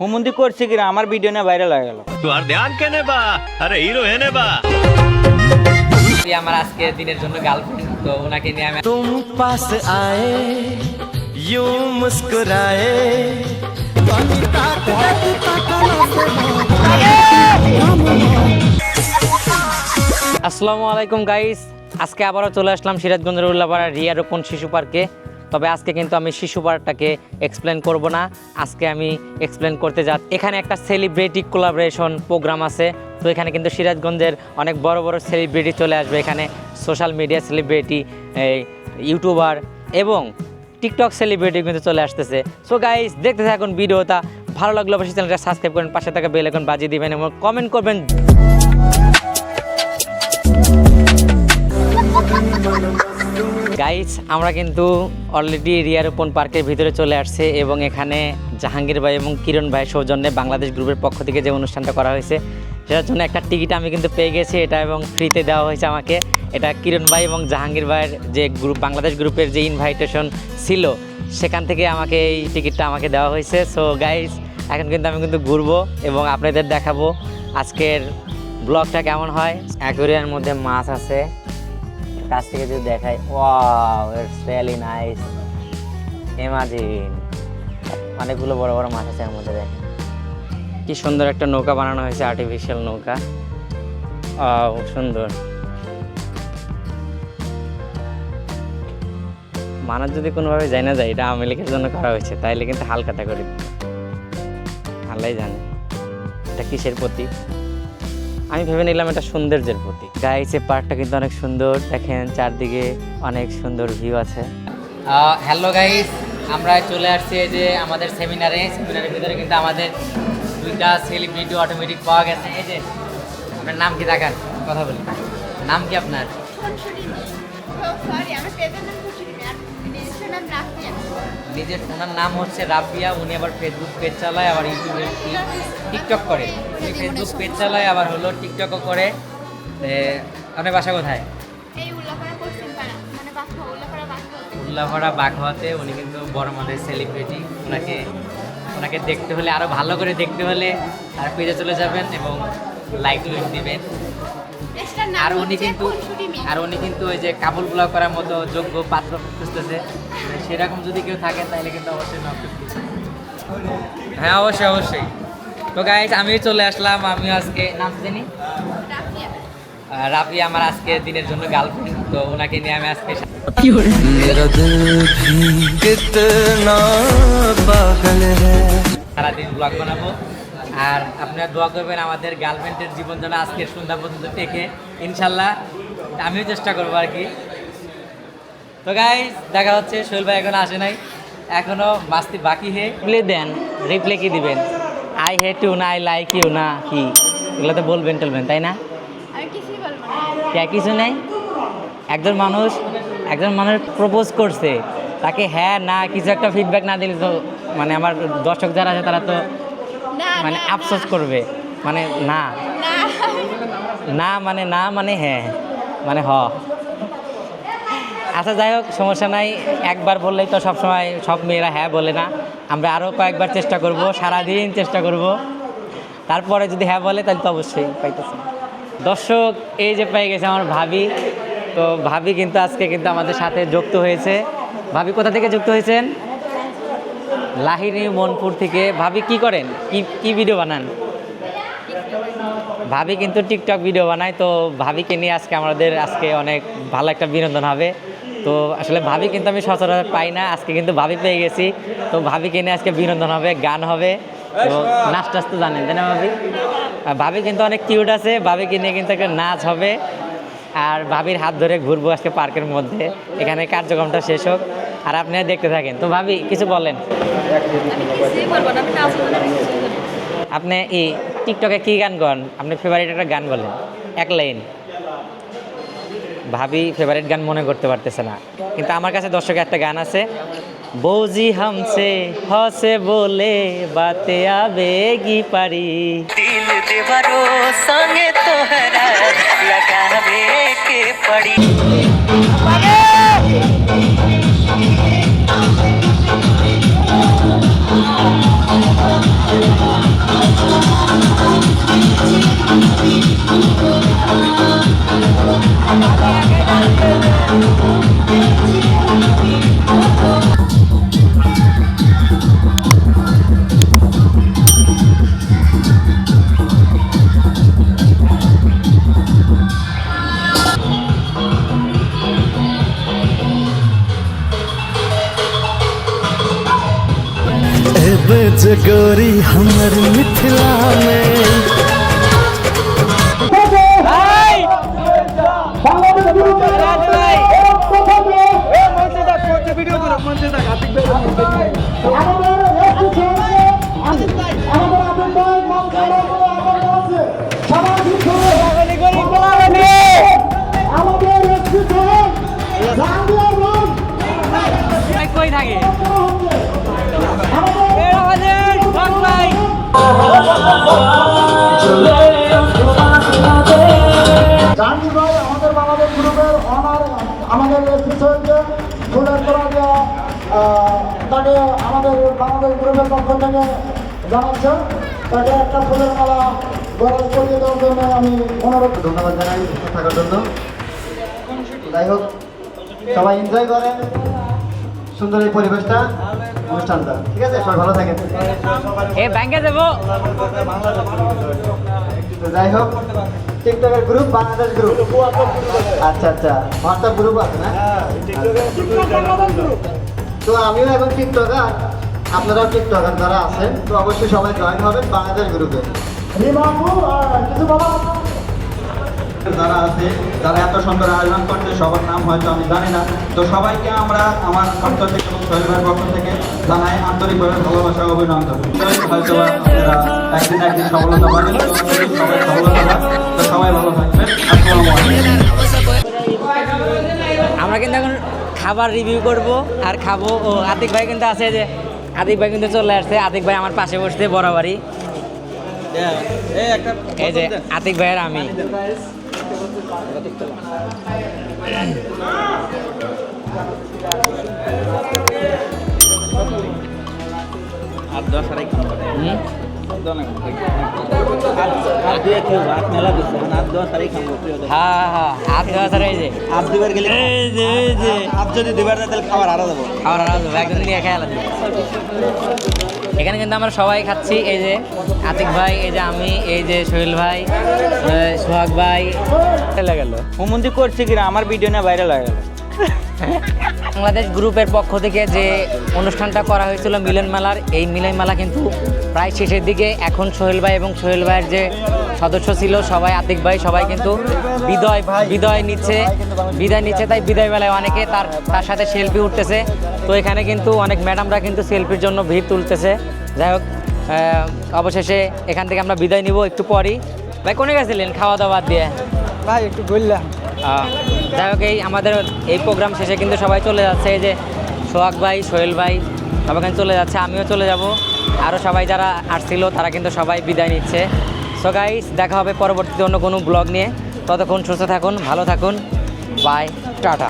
হুমুন্দি করছে কি আমার ভিডিও না ভাইরাল হয়ে গেল। তোমার ধ্যান কেনে বা আরে হিরো হেনে বা আমার আজকে দিনের জন্য গার্লফ্রেন্ড তো ওনাকে নিয়ে আমি তুম পাস আয়ে ইউ মুস্কুরায়ে আসসালামু আলাইকুম গাইস আজকে আবারও চলে আসলাম সিরাজগঞ্জের উল্লাপাড়া রিয়া রোপণ শিশু পার্কে। তবে আজকে কিন্তু আমি শিশু পার্কটাকে এক্সপ্লেন করব না। আজকে আমি এক্সপ্লেন করতে যা এখানে একটা সেলিব্রিটি কোলাবোরেশন প্রোগ্রাম আছে। তো এখানে কিন্তু সিরাজগঞ্জের অনেক বড় বড় সেলিব্রিটি চলে আসবে। এখানে সোশ্যাল মিডিয়া সেলিব্রিটি ইউটিউবার এবং টিকটক সেলিব্রিটি কিন্তু চলে আসতেছে। সো গাইস দেখতে থাকুন ভিডিওটা। ভালো লাগলে অবশ্যই চ্যানেলটা সাবস্ক্রাইব করেন, পাশে থাকা বেল এখন বাজিয়ে দিবেন এবং কমেন্ট করবেন। গাইস আমরা কিন্তু অলরেডি রিয়ারোপণ পার্কের ভিতরে চলে আসছে এবং এখানে জাহাঙ্গীর ভাই এবং কিরণ ভাই সৌজন্যে বাংলাদেশ গ্রুপের পক্ষ থেকে যে অনুষ্ঠানটা করা হয়েছে, সেটার জন্য একটা টিকিট আমি কিন্তু পেয়ে গেছি। এটা এবং ফ্রিতে দেওয়া হয়েছে আমাকে। এটা কিরণ ভাই এবং জাহাঙ্গীর ভাইয়ের যে গ্রুপ বাংলাদেশ গ্রুপের যে ইনভাইটেশন ছিল, সেখান থেকে আমাকে এই টিকিটটা আমাকে দেওয়া হয়েছে। সো গাইস এখন কিন্তু আমি কিন্তু ঘুরবো এবং আপনাদের দেখাবো আজকের ব্লগটা কেমন হয়। অ্যাকোরিয়ার মধ্যে মাছ আছে। কাছ থেকে যদি দেখাই, wow it's really nice imagine অনেকগুলো বড় বড় মাছ আছে এর মধ্যে কি সুন্দর একটা নৌকা বানানো হয়েছে আর্টিফিশিয়াল নৌকা। সুন্দর। মানুষ যদি কোনোভাবে যায় না যায়, এটা আওয়ামী লীগের জন্য করা হয়েছে, তাইলে কিন্তু হালকাটা করে আল্লাহ জানে। এটা কিসের প্রতি আমি ভেবে নিলাম এটা সৌন্দর্যের প্রতি গাইস এই পার্কটা কিন্তু অনেক সুন্দর। দেখেন চারদিকে অনেক সুন্দর ভিউ আছে। হ্যালো গাইস আমরা চলে আসছি এই যে আমাদের সেমিনারে সেমিনারের ভিতরে কিন্তু আমাদের দুইটা সেলিব্রিটি অটোমেটিক পাওয়া গেছে। এই যে আপনার নাম কি? দেখান কথা বলি নাম কি আপনার? নিজের ওনার নাম হচ্ছে রাবিয়া উনি আবার ফেসবুক পেজ চালায় আবার ইউটিউবে টিকটক করে। উনি ফেসবুক পেজ চালায় আবার হলো টিকটকও করে। আপনার বাসা কোথায়? পাড়া মানে উল্লাভরা বাঘওয়াতে উনি কিন্তু বড় মাদের সেলিব্রিটি ওনাকে ওনাকে দেখতে হলে আরও ভালো করে দেখতে হলে তার পেজে চলে যাবেন এবং লাইক লাইক দিবেন। আর উনি কিন্তু আর উনি কিন্তু ওই যে কাপড় ব্লগ করার মতো যোগ্য পাত্র খুঁজতেছে। সেরকম যদি কেউ থাকেন তাহলে কিন্তু অবশ্যই হ্যাঁ অবশ্যই অবশ্যই। তো গাইজ আমি চলে আসলাম আমি আজকে নাম জানি? রাফি আমার আজকে দিনের জন্য গার্লফ্রেন্ড তো ওনাকে নিয়ে আমি আজকে সারাদিন ব্লগ বানাবো। আর আপনারা দোয়া করবেন আমাদের গার্লফ্রেন্ডের জীবন যেন আজকে সন্ধ্যা পর্যন্ত টেকে। ইনশাল্লাহ আমিও চেষ্টা করব আর কি। তো গাইজ দেখা হচ্ছে। সোহেল ভাই এখন আসে নাই। এখনও মাস্তি বাকি হে। রিপ্লে দেন। রিপ্লে কি দিবেন? আই হেট ইউ না আই লাইক ইউ না কি? এগুলো তো বলবেন টলবেন তাই না? কে কিছু নেই? একজন মানুষ একজন মানুষ প্রপোজ করছে। তাকে হ্যাঁ না কিছু একটা ফিডব্যাক না দিলে তো মানে আমার দর্শক যারা আছে তারা তো মানে আফসোস করবে। মানে না। না। না মানে না মানে হ্যাঁ। মানে হ। আচ্ছা যাই হোক, সমস্যা নাই। একবার বললেই তো সবসময় সব মেয়েরা হ্যাঁ বলে না। আমরা আরও কয়েকবার চেষ্টা করব, সারাদিন চেষ্টা করব। তারপরে যদি হ্যাঁ বলে, তাহলে তো অবশ্যই পাইতেছে। দর্শক, এই যে পেয়ে গেছে আমার ভাবি। তো ভাবি কিন্তু আজকে কিন্তু আমাদের সাথে যুক্ত হয়েছে। ভাবি, কোথা থেকে যুক্ত হয়েছেন? লাহিনী মনপুর থেকে। ভাবি, কি করেন? কি কি ভিডিও বানান? ভাবি কিন্তু টিকটক ভিডিও বানায়। তো ভাবিকে নিয়ে আজকে আমাদের, আজকে অনেক ভালো একটা বিনোদন হবে। তো আসলে ভাবি কিন্তু আমি সচরাচর পাই না, আজকে কিন্তু ভাবি পেয়ে গেছি। তো ভাবি কিনে আজকে বিনোদন হবে, গান হবে। তো নাচ টাচ তো জানেন, তাই না ভাবি? ভাবি কিন্তু অনেক কিউট আছে, ভাবিকে নিয়ে কিন্তু একটা নাচ হবে। আর ভাবির হাত ধরে ঘুরবো আজকে পার্কের মধ্যে, এখানে কার্যক্রমটা শেষ হোক। আর আপনারা দেখতে থাকেন। তো ভাবি, কিছু বলেন। আপনি এই টিকটকে কি গান করেন আপনি ফেভারিট একটা গান বলেন, এক লাইন। ভাবি ফেভারিট গান মনে করতে পারতেছে না। কিন্তু আমার কাছে দর্শকের একটা গান আছে বৌজি হামসে হসে বলে বাতে আবেগি পারি। দিল দেবারো সঙ্গে তোহরা লাগাবে কে পারি? बेच गोरी हमर मिथिला में আমাদের এসপিসিকে ফুলের করা দেওয়া তাকে আমাদের বাংলাদেশ গ্রুপের পক্ষ থেকে জানাচ্ছে তাকে একটা ফুলের মালা গড়ে করিয়ে দেওয়ার জন্য আমি অনুরোধ ধন্যবাদ জানাই থাকার জন্য সুন্দর এই পরিবেশটা। অনুষ্ঠানটা। ঠিক আছে? সবাই ভালো থাকেন। এ ব্যাংকে যাব। যাই হোক টিকটকের গ্রুপ বাংলাদেশ গ্রুপ আচ্ছা আচ্ছা। হোয়াটসঅ্যাপ গ্রুপ আছে না? তো আমিও এখন টিকটকার। আপনারাও টিকটকার যারা আছেন তো অবশ্যই সবাই জয়েন হবেন বাংলাদেশ গ্রুপে যারা আছে যারা এত সুন্দর আয়োজন করছে সবার নাম হয়তো আমি জানি না। তো সবাইকে আমরা আমার পক্ষ থেকে এবং শরীরের পক্ষ থেকে জানাই আন্তরিকভাবে ভালোবাসা অভিনন্দন। হয়তো আপনারা একদিন একদিন সফলতা পাবেন। তো সবাই সফলতা পান তো সবাই ভালো থাকবেন। আমরা কিন্তু এখন খাবার রিভিউ করব আর খাব। ও আতিক ভাই কিন্তু আছে যে আতিক ভাই কিন্তু চলে আসছে। আতিক ভাই আমার পাশে বসতে বরাবরই। এই যে আতিক ভাইয়ের আমি। আর দশ আড়াই ঘণ্টা হুম? দশ দর্শক। হ্যাঁ হ্যাঁ যদি এখানে কিন্তু আমরা সবাই খাচ্ছি এই যে আতিক ভাই এই যে আমি এই যে সোহেল ভাই সোহাগ ভাই গেল হুমন্দি করছে কিনা আমার ভিডিও না ভাইরাল হয়ে গেল বাংলাদেশ গ্রুপের পক্ষ থেকে যে অনুষ্ঠানটা করা হয়েছিল মিলন মেলার এই মিলন মেলা কিন্তু প্রায় শেষের দিকে এখন সোহেল ভাই এবং সোহেল ভাইয়ের যে সদস্য ছিল সবাই আতিক ভাই সবাই কিন্তু বিদায় বিদায় নিচ্ছে বিদায় নিচ্ছে তাই বিদায় বেলায় অনেকে তার তার সাথে সেলফি উঠতেছে। তো এখানে কিন্তু অনেক ম্যাডামরা কিন্তু সেলফির জন্য ভিড় তুলতেছে। যাই হোক অবশেষে এখান থেকে আমরা বিদায় নিব একটু পরই। ভাই কোনে গেছিলেন খাওয়া দাওয়া দিয়ে? ভাই একটু বললাম আহ, যাই হোক, এই আমাদের এই প্রোগ্রাম শেষে কিন্তু সবাই চলে যাচ্ছে। এই যে সোহাগ ভাই, সোহেল ভাই, সবাই চলে যাচ্ছে, আমিও চলে যাব। আরও সবাই যারা আসছিল, তারা কিন্তু সবাই বিদায় নিচ্ছে। সো গাইস দেখা হবে পরবর্তীতে অন্য কোনো ব্লগ নিয়ে। ততক্ষণ সুস্থ থাকুন, ভালো থাকুন। Bye tata.